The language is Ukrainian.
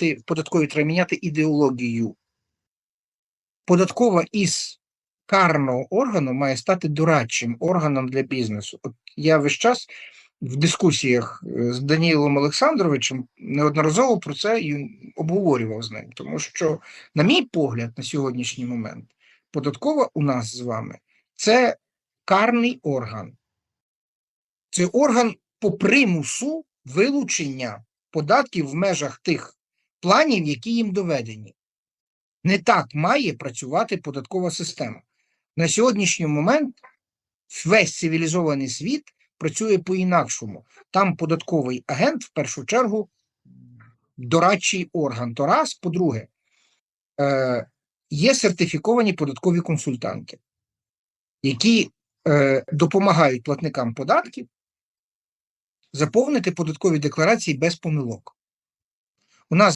в податковій треба міняти ідеологію. Податкова із карного органу має стати дорадчим органом для бізнесу. От я весь час в дискусіях е, з Даніїлом Олександровичем неодноразово про це обговорював з ним, тому що, на мій погляд, на сьогоднішній момент, податкова у нас з вами це карний орган. Це орган по примусу вилучення податків в межах тих планів, які їм доведені. Не так має працювати податкова система. На сьогоднішній момент весь цивілізований світ працює по-інакшому. Там податковий агент, в першу чергу, дорадчий орган. То раз, по-друге, е, є сертифіковані податкові консультанти, які е, допомагають платникам податків заповнити податкові декларації без помилок. У нас